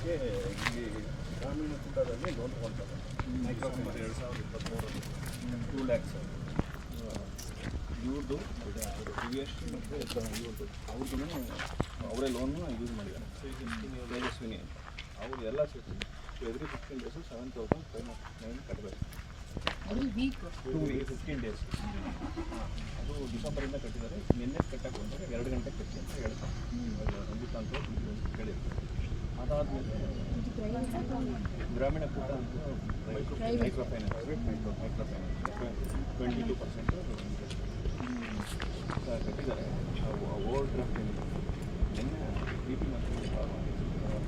ಇದಕ್ಕೆ ಇಲ್ಲಿ ಗ್ರಾಮೀಣ ಕೂಟದಲ್ಲಿ ಲೋನ್ ತಗೊಳ್ತಾರೆ ಮೈಕ್ರೋ ಫೈನಾನ್ಸ್ ಎರಡು ಸಾವಿರದ ಇಪ್ಪತ್ತ್ಮೂರರಲ್ಲಿ ಟೂ ಲ್ಯಾಕ್ಸ್ ಇವ್ರದ್ದು ದಿವ್ಯಶ್ರೀ ಮತ್ತು ಇವ್ರದ್ದು ಅವ್ರದ್ದು ಅವರೇ ಲೋನು ಯೂಸ್ ಮಾಡಿದ್ದಾರೆ ತೇಜಸ್ವಿನಿ ಅವ್ರು ಎಲ್ಲ ಸೇರಿಸಿ every fifteen days seven thousand five nine ಕಟ್ಟಬೇಕು ಟೂ ವೀಕ್ ಫಿಫ್ಟೀನ್ ಡೇಸ್ ಅದು ಡಿಸೆಂಬರಿಂದ ಕಟ್ಟಿದ್ದಾರೆ ನಿನ್ನೆ ಕಟ್ಟಕ್ಕೆ ಬಂದರೆ ಎರಡು ಗಂಟೆಗೆ ಕಟ್ಟಿ ಅಂತ ಹೇಳ್ತಾರೆ ರಂಜಿತ್ ಅಂತ ಹೇಳಿದ್ರು ಅದಾದಮೇಲೆ ಇದು ಪ್ರೈವೇಟ್ ಗ್ರಾಮೀಣ ಕೂಟ ಅಂತ micro finance micro micro finance twenty two percent ಕಟ್ಟಿದ್ದಾರೆ ಓವರ್ ಡ್ರಾಫ್ಟ್ ಏನಿದೆ ನಿನ್ನೆ ಬಿ ಪಿ ಮತ್ತು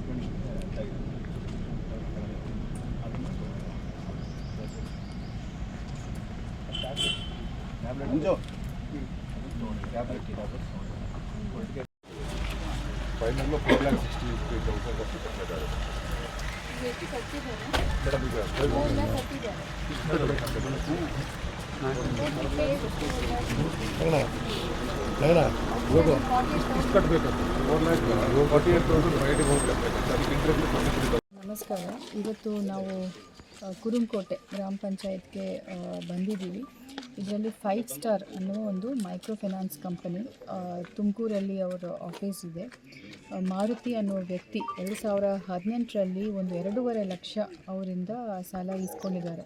ಟ್ವೆಂಟಿ ಆಗಿದೆ ಅದನ್ನು ಟ್ಯಾಬ್ಲೆಟ್ ಟ್ಯಾಬ್ಲೆಟ್ ಟ್ಯಾಬ್ಲೆಟ್ ಹೋಗ್ಬೇಕು ನಮಸ್ಕಾರ. ಇವತ್ತು ನಾವು ಕುರುಂಕೋಟೆ ಗ್ರಾಮ ಪಂಚಾಯತ್ಗೆ ಬಂದಿದ್ದೀವಿ. ಇದರಲ್ಲಿ ಫೈವ್ ಸ್ಟಾರ್ ಅನ್ನೋ ಒಂದು ಮೈಕ್ರೋ ಫೈನಾನ್ಸ್ ಕಂಪನಿ ತುಮಕೂರಲ್ಲಿ ಅವರ ಆಫೀಸ್ ಇದೆ. ಮಾರುತಿ ಅನ್ನೋ ವ್ಯಕ್ತಿ ಎರಡು ಸಾವಿರ ಹದಿನೆಂಟರಲ್ಲಿ ಒಂದು ಎರಡೂವರೆ ಲಕ್ಷ ಅವರಿಂದ ಸಾಲ ಇಸ್ಕೊಂಡಿದ್ದಾರೆ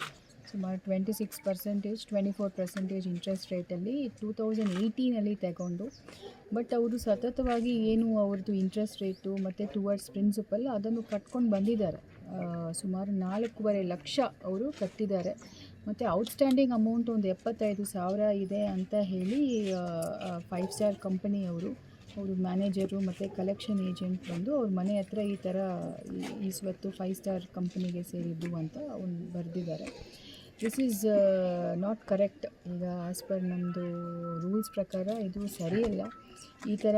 ಸುಮಾರು twenty six percentage twenty four percentage interest ರೇಟಲ್ಲಿ ಟೂ ತೌಸಂಡ್ ಏಯ್ಟೀನಲ್ಲಿ ತಗೊಂಡು ಬಟ್ ಅವರು ಸತತವಾಗಿ ಏನು ಅವ್ರದ್ದು ಇಂಟ್ರೆಸ್ಟ್ ರೇಟು ಮತ್ತು ಟುವರ್ಡ್ಸ್ ಪ್ರಿನ್ಸಿಪಲ್ ಅದನ್ನು ಕಟ್ಕೊಂಡು ಬಂದಿದ್ದಾರೆ. ಸುಮಾರು ನಾಲ್ಕೂವರೆ ಲಕ್ಷ ಅವರು ಕಟ್ಟಿದ್ದಾರೆ. ಮತ್ತು ಔಟ್ಸ್ಟ್ಯಾಂಡಿಂಗ್ ಅಮೌಂಟ್ ಒಂದು ಎಪ್ಪತ್ತೈದು ಸಾವಿರ ಇದೆ ಅಂತ ಹೇಳಿ ಫೈವ್ ಸ್ಟಾರ್ ಕಂಪನಿಯವರು, ಅವರು ಮ್ಯಾನೇಜರು ಮತ್ತು ಕಲೆಕ್ಷನ್ ಏಜೆಂಟ್ ಬಂದು ಅವ್ರ ಮನೆ ಹತ್ರ ಈ ಥರ ಈ- ಸ್ವತ್ತು ಫೈವ್ ಸ್ಟಾರ್ ಕಂಪನಿಗೆ ಸೇರಿದ್ದು ಅಂತ ಒಂದು ಬರೆದಿದ್ದಾರೆ. ದಿಸ್ ಈಸ್ ನಾಟ್ ಕರೆಕ್ಟ್ ಈಗ ಆಸ್ ಪರ್ ನಮ್ಮದು ರೂಲ್ಸ್ ಪ್ರಕಾರ ಇದು ಸರಿಯಲ್ಲ ಈ ಥರ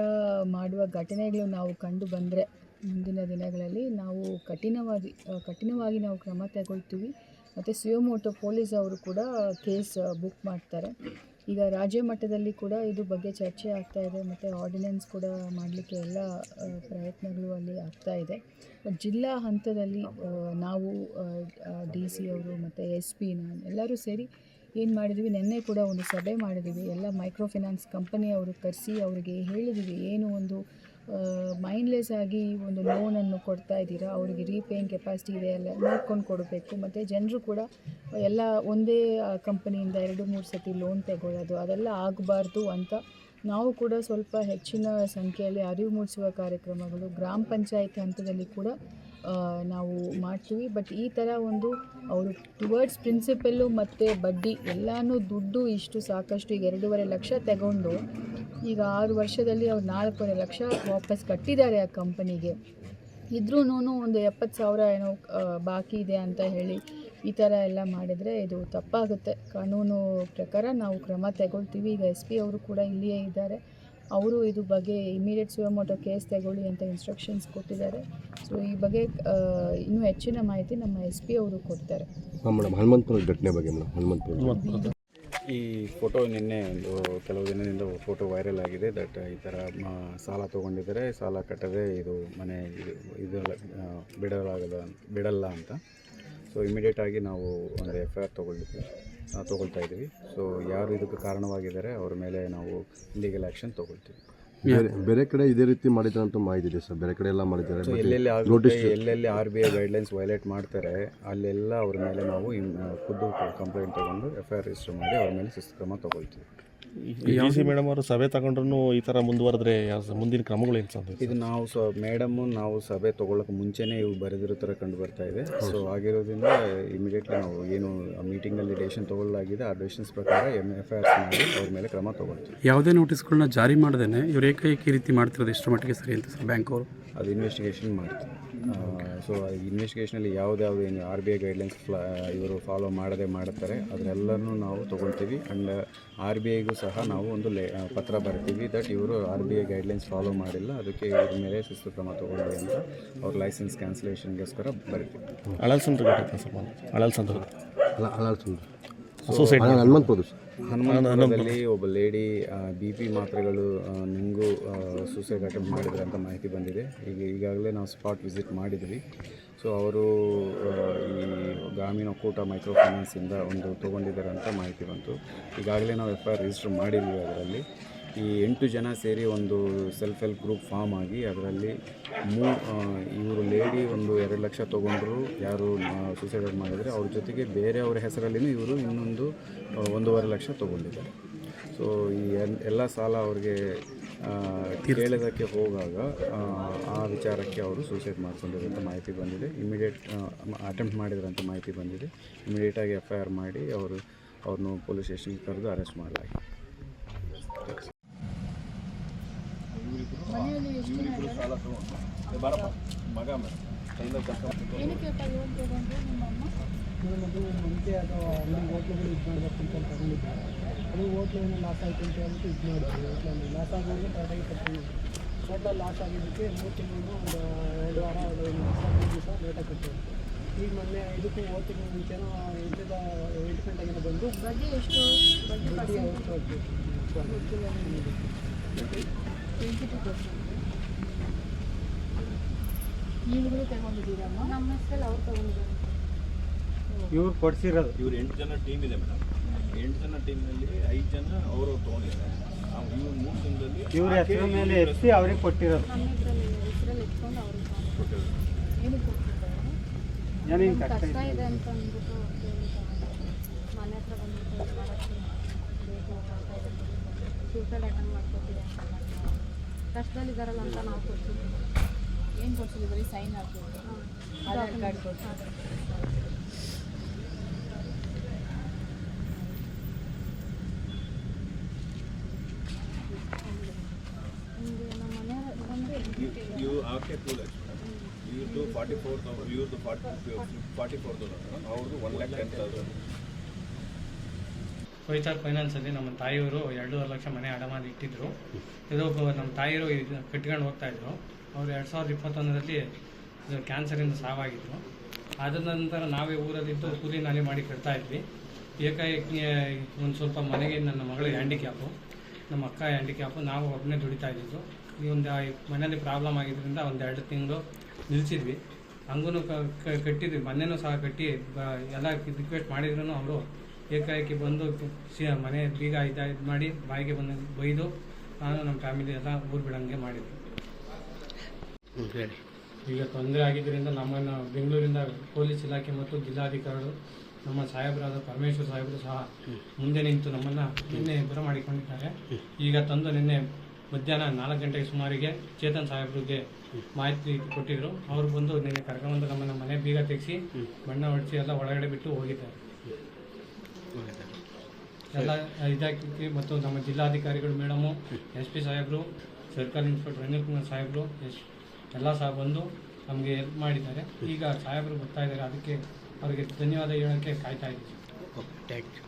ಮಾಡುವ ಘಟನೆಗಳು ನಾವು ಕಂಡು ಬಂದರೆ ಮುಂದಿನ ದಿನಗಳಲ್ಲಿ ನಾವು ಕಠಿಣವಾಗಿ ಕಠಿಣವಾಗಿ ನಾವು ಕ್ರಮ ತಗೊಳ್ತೀವಿ. ಮತ್ತು ಸಿಯೋಮೋಟೋ ಪೊಲೀಸ್ ಅವರು ಕೂಡ ಕೇಸ್ ಬುಕ್ ಮಾಡ್ತಾರೆ. ಈಗ ರಾಜ್ಯ ಮಟ್ಟದಲ್ಲಿ ಕೂಡ ಇದು ಬಗ್ಗೆ ಚರ್ಚೆ ಆಗ್ತಾ ಇದೆ, ಮತ್ತು ಆರ್ಡಿನೆನ್ಸ್ ಕೂಡ ಮಾಡಲಿಕ್ಕೆ ಎಲ್ಲ ಪ್ರಯತ್ನಗಳು ಅಲ್ಲಿ ಆಗ್ತಾ ಇದೆ. ಜಿಲ್ಲಾ ಹಂತದಲ್ಲಿ ನಾವು ಡಿ ಸಿ ಅವರು ಮತ್ತು ಎಸ್ ಪಿ ನಾನು ಎಲ್ಲರೂ ಸೇರಿ ಏನು ಮಾಡಿದ್ವಿ, ನಿನ್ನೆ ಕೂಡ ಒಂದು ಸಭೆ ಮಾಡಿದ್ವಿ. ಎಲ್ಲ ಮೈಕ್ರೋ ಫಿನಾನ್ಸ್ ಕಂಪನಿಯವರು ಕರೆಸಿ ಅವರಿಗೆ ಹೇಳಿದ್ವಿ, ಏನು ಒಂದು ಮೈಂಡ್ಲೆಸ್ ಆಗಿ ಒಂದು ಲೋನನ್ನು ಕೊಡ್ತಾ ಇದ್ದೀರಾ? ಅವರಿಗೆ ರೀಪೇಯಿಂಗ್ ಕೆಪಾಸಿಟಿ ಇದೆ ಎಲ್ಲ ನೋಡ್ಕೊಂಡು ಕೊಡಬೇಕು. ಮತ್ತು ಜನರು ಕೂಡ ಎಲ್ಲ ಒಂದೇ ಕಂಪನಿಯಿಂದ ಎರಡು, ಮೂರು ಸತಿ ಲೋನ್ ತಗೊಳ್ಳೋದು ಅದೆಲ್ಲ ಆಗಬಾರ್ದು ಅಂತ ನಾವು ಕೂಡ ಸ್ವಲ್ಪ ಹೆಚ್ಚಿನ ಸಂಖ್ಯೆಯಲ್ಲಿ ಅರಿವು ಮೂಡಿಸುವ ಕಾರ್ಯಕ್ರಮಗಳು ಗ್ರಾಮ ಪಂಚಾಯತ್ ಹಂತದಲ್ಲಿ ಕೂಡ ನಾವು ಮಾಡ್ತೀವಿ. ಬಟ್ ಈ ಥರ ಒಂದು ಅವರು ಟುವರ್ಡ್ಸ್ ಪ್ರಿನ್ಸಿಪಲ್ಲು ಮತ್ತು ಬಡ್ಡಿ ಎಲ್ಲನೂ ದುಡ್ಡು ಇಷ್ಟು ಸಾಕಷ್ಟು ಈಗ ಎರಡೂವರೆ ಲಕ್ಷ ತಗೊಂಡು ಈಗ ಆರು ವರ್ಷದಲ್ಲಿ ಅವ್ರು ನಾಲ್ಕೂವರೆ ಲಕ್ಷ ವಾಪಸ್ ಕಟ್ಟಿದ್ದಾರೆ ಆ ಕಂಪನಿಗೆ ಇದ್ರೂ ಒಂದು ಎಪ್ಪತ್ತು ಸಾವಿರ ಏನೋ ಬಾಕಿ ಇದೆ ಅಂತ ಹೇಳಿ ಈ ಥರ ಎಲ್ಲ ಮಾಡಿದರೆ ಇದು ತಪ್ಪಾಗುತ್ತೆ. ಕಾನೂನು ಪ್ರಕಾರ ನಾವು ಕ್ರಮ ತಗೊಳ್ತೀವಿ. ಈಗ ಎಸ್ ಪಿ ಅವರು ಕೂಡ ಇಲ್ಲಿಯೇ ಇದ್ದಾರೆ. ಅವರು ಇದು ಬಗ್ಗೆ ಇಮಿಡಿಯೇಟ್ ಸುಯಮೋಟೋ ಕೇಸ್ ತಗೊಳ್ಳಿ ಅಂತ ಇನ್ಸ್ಟ್ರಕ್ಷನ್ಸ್ ಕೊಟ್ಟಿದ್ದಾರೆ. ಸೊ ಈ ಬಗ್ಗೆ ಇನ್ನೂ ಹೆಚ್ಚಿನ ಮಾಹಿತಿ ನಮ್ಮ ಎಸ್ ಪಿ ಅವರು ಕೊಡ್ತಾರೆ. ಹಾಂ ಮೇಡಮ್. ಹನುಮಂತಪುರ ಘಟನೆ ಬಗ್ಗೆ ಮೇಡಮ್. ಹನುಮಂತಪುರ ಈ ಫೋಟೋ ನಿನ್ನೆ ಒಂದು ಕೆಲವು ದಿನದಿಂದ ಫೋಟೋ ವೈರಲ್ ಆಗಿದೆ. ದಟ್ ಈ ಥರ ಸಾಲ ತೊಗೊಂಡಿದ್ದಾರೆ. ಸಾಲ ಕಟ್ಟದೆ ಇದು ಮನೆ ಇದು ಬಿಡಲಾಗದ ಬಿಡಲ್ಲ ಅಂತ. ಸೊ ಇಮಿಡಿಯೇಟಾಗಿ ನಾವು ಒಂದು ಎಫ್ ಐ ಆರ್ ತೊಗೊಳ್ಲಿಕ್ಕೆ ಆ, ತೊಗೊಳ್ತಾ ಇದ್ದೀವಿ. ಸೊ ಯಾರು ಇದಕ್ಕೆ ಕಾರಣವಾಗಿದ್ದಾರೆ ಅವ್ರ ಮೇಲೆ ನಾವು ಲೀಗಲ್ ಆ್ಯಕ್ಷನ್ ತೊಗೊಳ್ತೀವಿ. ಬೇರೆ ಬೇರೆ ಕಡೆ ಇದೇ ರೀತಿ ಮಾಡಿದ್ದಾರೆ ಅಂತ ಮಾಹಿತಿ ಇದೆ ಸರ್. ಬೇರೆ ಕಡೆ ಎಲ್ಲ ಮಾಡಿದ್ದಾರೆ. ಎಲ್ಲೆಲ್ಲಿ ಆಗುತ್ತೆ ಎಲ್ಲೆಲ್ಲಿ R B I guidelines violate ಮಾಡ್ತಾರೆ ಅಲ್ಲೆಲ್ಲ ಅವ್ರ ಮೇಲೆ ನಾವು ಖುದ್ದು ಕಂಪ್ಲೇಂಟ್ ತೊಗೊಂಡು ಎಫ್ ಐ ಆರ್ ರಿಜಿಸ್ಟರ್ ಮಾಡಿ ಅವ್ರ ಮೇಲೆ ಶಿಸ್ತು ಕ್ರಮ ತೊಗೊಳ್ತೀವಿ. ಡಿ ಸಿ ಮೇಡಮ್ ಅವರು ಸಭೆ ತಗೊಂಡ್ರು ಈ ಥರ ಮುಂದುವರೆದ್ರೆ ಯಾವ ಮುಂದಿನ ಕ್ರಮಗಳು ಏನು ಸರ್ ಇದು ನಾವು ಸೊ ಮೇಡಮು ನಾವು ಸಭೆ ತೊಗೊಳಕ್ಕೆ ಮುಂಚೆನೇ ಇವು ಬರೆದಿರೋ ಥರ ಕಂಡು ಬರ್ತಾ ಇದೆ. ಸೊ ಆಗಿರೋದ್ರಿಂದ ಇಮಿಡಿಯೇಟ್ಲಿ ನಾವು ಏನು ಮೀಟಿಂಗಲ್ಲಿ ಡೆಸಿಷನ್ ತಗೊಳ್ಳಲಾಗಿದೆ ಆ ಡೆಸಿಷನ್ಸ್ ಪ್ರಕಾರ ಎಂ ಎಫ್ ಐ ಆರ್ಸ್ ಮಾಡಿ ಅವ್ರ ಮೇಲೆ ಕ್ರಮ ತೊಗೊಳ್ತೀವಿ. ಯಾವುದೇ ನೋಟಿಸ್ಗಳನ್ನ ಜಾರಿ ಮಾಡದೇನೆ ಇವ್ರು ಏಕೈಕ ಈ ರೀತಿ ಮಾಡ್ತಿರೋದು ಎಷ್ಟು ಮಟ್ಟಿಗೆ ಸರಿ ಅಂತ ಸರ್ ಬ್ಯಾಂಕ್ ಅವರು? ಅದು ಇನ್ವೆಸ್ಟಿಗೇಷನ್ ಮಾಡ್ತೀವಿ ಸೊ ಇನ್ವೆಸ್ಟಿಗೇಷನಲ್ಲಿ ಯಾವುದ್ಯಾವುದು ಏನು ಆರ್ ಬಿ ಐ ಗೈಡ್ಲೈನ್ಸ್ ಫ್ಲಾ ಇವರು ಫಾಲೋ ಮಾಡದೆ ಮಾಡ್ತಾರೆ. ಅದರೆಲ್ಲನೂ ನಾವು ತೊಗೊಳ್ತೀವಿ. ಆ್ಯಂಡ್ ಆರ್ ಬಿ ಐಗೂ ಸಹ ನಾವು ಒಂದು ಲೇ ಪತ್ರ ಬರ್ತೀವಿ ದಟ್ ಇವರು R B I guidelines follow ಮಾಡಿಲ್ಲ. ಅದಕ್ಕೆ ಇವ್ರ ಮೇಲೆ ಶಿಸ್ತು ಕ್ರಮ ತೊಗೊಂಡು ಅಂತ ಅವ್ರ ಲೈಸೆನ್ಸ್ ಕ್ಯಾನ್ಸಲೇಷನ್ಗೋಸ್ಕರ ಬರಿತೀವಿ. ಅಳಲ್ ಸಂದ್ರ ಅಳಲ್ ಸಂದ್ರ ಅಲ್ಲ ಅಳಲ್ ಸುಂದ್ರ ಹನುಮಂತಪುರ ಸರ್ ಹನುಮಂತಪುರದಲ್ಲಿ ಒಬ್ಬ ಲೇಡಿ ಬಿ ಪಿ ಮಾತ್ರೆಗಳು ನಿಂಗು ಸೂಸೈಡ್ ಅಟೆಂಪ್ಟ್ ಮಾಡಿದ್ದಾರೆ ಅಂತ ಮಾಹಿತಿ ಬಂದಿದೆ. ಈಗ ಈಗಾಗಲೇ ನಾವು ಸ್ಪಾಟ್ ವಿಸಿಟ್ ಮಾಡಿದ್ವಿ. ಸೊ ಅವರು ಈ ಗ್ರಾಮೀಣ ಒಕ್ಕೂಟ ಮೈಕ್ರೋ ಫೈನಾನ್ಸಿಂದ ಒಂದು ತೊಗೊಂಡಿದ್ದಾರೆ ಅಂತ ಮಾಹಿತಿ ಬಂತು. ಈಗಾಗಲೇ ನಾವು ಎಫ್ ಐ ಆರ್ ರಿಜಿಸ್ಟರ್ ಮಾಡಿದ್ವಿ ಅದರಲ್ಲಿ. ಈ ಎಂಟು ಜನ ಸೇರಿ ಒಂದು ಸೆಲ್ಫ್ ಹೆಲ್ಪ್ ಗ್ರೂಪ್ ಫಾರ್ಮ್ ಆಗಿ ಅದರಲ್ಲಿ ಮೂ ಇವರು ಲೇಡಿ ಒಂದು ಎರಡು ಲಕ್ಷ ತೊಗೊಂಡ್ರು ಯಾರು ಸೂಸೈಡ್ ಮಾಡಿದರೆ ಅವ್ರ ಜೊತೆಗೆ ಬೇರೆಯವ್ರ ಹೆಸರಲ್ಲಿನೂ ಇವರು ಇನ್ನೊಂದು ಒಂದೂವರೆ ಲಕ್ಷ ತೊಗೊಂಡಿದ್ದಾರೆ. ಸೊ ಈ ಎಲ್- ಎಲ್ಲ ಸಾಲ ಅವ್ರಿಗೆ ಕೇಳೋದಕ್ಕೆ ಹೋಗಾಗ ಆ, ಆ ವಿಚಾರಕ್ಕೆ ಅವರು ಸೂಸೈಡ್ ಮಾಡ್ಕೊಂಡಿರೋಂಥ ಮಾಹಿತಿ ಬಂದಿದೆ. ಇಮಿಡಿಯೇಟ್ ಅಟೆಂಪ್ಟ್ ಮಾಡಿದ್ರಂಥ ಮಾಹಿತಿ ಬಂದಿದೆ. ಇಮಿಡಿಯೇಟಾಗಿ ಎಫ್ ಐ ಆರ್ ಮಾಡಿ ಅವರು ಅವ್ರನ್ನು ಪೊಲೀಸ್ ಸ್ಟೇಷನ್ಗೆ ಕರೆದು ಅರೆಸ್ಟ್ ಮಾಡಲಾಗಿದೆ ಮನೆಯಲ್ಲಿ ಎಷ್ಟು ಬಾರಪ್ಪ ಮಗ ಕೈಯಿಂದ ನಿಮ್ಮ ಮುಂಚೆ ಅದು ಹೋಟ್ಲುಗಳು ಇದು ಮಾಡಬೇಕು ಅಂತ ತಗೊಂಡಿದ್ದೆ ಅದು ಹೋಟ್ಲು ಏನೋ ಲಾಸ್ ಆಯಿತು ಅಂತ ಹೇಳ್ಬಿಟ್ಟು ಇದು ಮಾಡಿದ್ವಿ ಹೋಟ್ಲಲ್ಲಿ ಲಾಸ್ ಆಗೋದು ಕರೆಕ್ಟಾಗಿ ಕಟ್ಟಿದ್ವಿ ಹೋಟ್ಲಲ್ಲಿ ಲಾಸ್ ಆಗಿದ್ದಕ್ಕೆ ಮೂರು ತಿಂಗಳು ಒಂದು ಎರಡು ವಾರ ಒಂದು ಮೂರು ದಿವಸ ಲೇಟಾಗಿ ಕಟ್ಟಿದ್ವಿ ಈಗ ಮೊನ್ನೆ ಇದಕ್ಕೂ ಹೋದ ತಿಂಗಳು ಮುಂಚೆನೋ ಎಂಟದ ಎಂಟು ಗಂಟೆಗೆ ಬಂದು ಬಡ್ಡಿ ಎಷ್ಟು ಬಡ್ಡಿ ಟ್ವೆಂಟಿ ಟು ಪರ್ಸೆಂಟ್ ನೀವುಗಳು ತಗೊಂಡಿದ್ದೀರಮ್ಮ ನಮ್ಮ ಹೆಸರಲ್ಲಿ ಅವ್ರು ತಗೊಂಡಿದ್ದಾರೆ. ಇವ್ರು ಕೊಡ್ಸಿರೋದು. ಇವ್ರು ಎಂಟು ಜನ ಟೀಮ್ ಇದೆ ಮೇಡಮ್ ಎಂಟು ಜನ ಟೀಮ್ನಲ್ಲಿ ಐದು ಜನ ಅವರು ತಗೊಂಡಿದ್ದಾರೆ. ಇವ್ರು ಮೂರು ದಿನದಲ್ಲಿ ಇವ್ರ ಹೆಸರು ಮೇಲೆ ಎತ್ತಿ ಅವ್ರಿಗೆ ಕೊಟ್ಟಿರೋದು. ನಮ್ಮ ಇದರಲ್ಲಿ ಹೆಸರಲ್ಲಿ ಎತ್ಕೊಂಡು ಅವ್ರಿಗೆ ತಗೊಂಡಿದ್ದಾರೆ. ಏನು ಏನೇನು ಕಷ್ಟ ಇದೆ? ಅಂತ ಅಂದ್ಬಿಟ್ಟು. ಮನೆ ಹತ್ರ ಬಂದ್ಬಿಟ್ಟು ಇದು ಮಾಡೋಕ್ಕೆ ಬೇಕು ಅಂತ ಇದ್ದಾರೆ. ಸೂಸೈಡ್ ಅಟೆಂಡ್ ಮಾಡ್ಕೊತೀವಿ ಅಂತ ಮಾಡ್ತಾರೆ. ಕಷ್ಟದಲ್ಲಿದ್ದಾರಲ್ಲ ಅಂತ ನಾವು ಕೊಡ್ತೀವಿ. ಏನು ಬರೀ ಸೈನ್ ಹಾಕ್ಬೇಕು ಆಧಾರ್ ಕಾರ್ಡ್ ಆಕೆ ಟೂ ಲ್ಯಾಕ್ಸ್ ಇವ್ರದ್ದು ಫಾರ್ಟಿ ಫೋರ್ ತೌಸಂಡ್ ಇವ್ರದ್ದು ಫಾರ್ಟಿ ಫಾರ್ಟಿ ಫೋರ್ ತೌಸಂಡ್ ಅವ್ರದ್ದು ಒನ್ ಲ್ಯಾಕ್ ಟೆನ್ ತೌಸಂಡ್ ರೋಹಿತಾರ್ ಫೈನಾನ್ಸಲ್ಲಿ ನಮ್ಮ ತಾಯಿಯವರು ಎರಡೂವರೆ ಲಕ್ಷ ಮನೆ ಅಡಮಾನ ಇಟ್ಟಿದ್ರು. ಇದು ನಮ್ಮ ತಾಯಿಯವರು ಇದು ಕಟ್ಕೊಂಡು ಹೋಗ್ತಾ ಇದ್ರು. ಅವ್ರು ಎರಡು ಸಾವಿರದ ಇಪ್ಪತ್ತೊಂದರಲ್ಲಿ ಕ್ಯಾನ್ಸರಿಂದ ಸಾವಾಗಿದ್ರು. ಅದ ನಂತರ ನಾವೇ ಊರಲ್ಲಿದ್ದು ಕೂಲಿ ನಾಲಿ ಮಾಡಿ ಕಟ್ತಾ ಇದ್ವಿ. ಏಕಾಏಕಿ, ಒಂದು ಸ್ವಲ್ಪ ಮನೆಗೆ ನನ್ನ ಮಗಳು ಹ್ಯಾಂಡಿಕ್ಯಾಪು ನಮ್ಮ ಅಕ್ಕ ಹ್ಯಾಂಡಿಕ್ಯಾಪು ನಾವು ಒಬ್ಬನೇ ದುಡಿತಾ ಇದ್ದಿದ್ದು. ಈ ಒಂದು ಮನೇಲಿ ಪ್ರಾಬ್ಲಮ್ ಆಗಿದ್ದರಿಂದ ಒಂದು ಎರಡು ತಿಂಗಳು ನಿಲ್ಲಿಸಿದ್ವಿ ಹಂಗೂ ಕಟ್ಟಿದ್ವಿ. ಮನೆಯೂ ಸಹ ಕಟ್ಟಿ ಎಲ್ಲ ರಿಕ್ವೆಸ್ಟ್ ಮಾಡಿದ್ರು ಅವರು ಏಕಾಏಕಿ ಬಂದು ಮನೆ ಬೀಗ ಇದು ಮಾಡಿ ಬಾಯಿಗೆ ಬಂದು ಬೈದು, ನಾನು ನಮ್ಮ ಫ್ಯಾಮಿಲಿ ಎಲ್ಲ ಊರು ಬಿಡೋಂಗೆ ಮಾಡಿದ್ವಿ ಹೇಳಿ. ಈಗ ತೊಂದರೆ ಆಗಿದ್ದರಿಂದ ನಮ್ಮನ್ನು ಬೆಂಗಳೂರಿಂದ ಪೊಲೀಸ್ ಇಲಾಖೆ ಮತ್ತು ಜಿಲ್ಲಾಧಿಕಾರಿಗಳು ನಮ್ಮ ಸಾಹೇಬರಾದ ಪರಮೇಶ್ವರ್ ಸಾಹೇಬರು ಸಹ ಮುಂದೆ ನಿಂತು ನಮ್ಮನ್ನು ನಿನ್ನೆ ಬರಮಾಡಿಕೊಂಡಿದ್ದಾರೆ ಈಗ ತಂದು ನಿನ್ನೆ ಮಧ್ಯಾಹ್ನ ನಾಲ್ಕು ಗಂಟೆಗೆ ಸುಮಾರಿಗೆ ಚೇತನ್ ಸಾಹೇಬ್ರಿಗೆ ಮಾಹಿತಿ ಕೊಟ್ಟಿದ್ರು. ಅವ್ರು ಬಂದು ನಿನ್ನೆ ಕರ್ಕೊಂಡು ನಮ್ಮನ್ನು ಮನೆ ಬೀಗ ತೆಗೆಸಿ ಬಣ್ಣ ಹೊಡಿಸಿ ಎಲ್ಲ ಒಳಗಡೆ ಬಿಟ್ಟು ಹೋಗಿದ್ದಾರೆ. ಎಲ್ಲ ಇದಾಗಿ ಮತ್ತು ನಮ್ಮ ಜಿಲ್ಲಾಧಿಕಾರಿಗಳು ಮೇಡಮು ಎಸ್ ಪಿ ಸಾಹೇಬರು ಸರ್ಕಲ್ ಇನ್ಸ್ಪೆಕ್ಟರ್ ಅನಿಲ್ ಕುಮಾರ್ ಸಾಹೇಬರು ಎಸ್ ಎಲ್ಲ ಸಹ ಬಂದು ನಮಗೆ ಹೆಲ್ಪ್ ಮಾಡಿದ್ದಾರೆ. ಈಗ ಸಾಹೇಬರು ಬರ್ತಾ ಇದ್ದಾರೆ, ಅದಕ್ಕೆ ಅವರಿಗೆ ಧನ್ಯವಾದ ಹೇಳೋಕ್ಕೆ ಕಾಯ್ತಾ ಇದ್ದೀವಿ ಓಕೆ ಥ್ಯಾಂಕ್ ಯು